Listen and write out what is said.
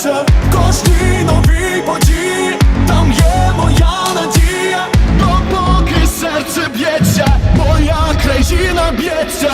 серце кожній новій події, там є моя надія, допоки серце б'ється, моя країна б'ється.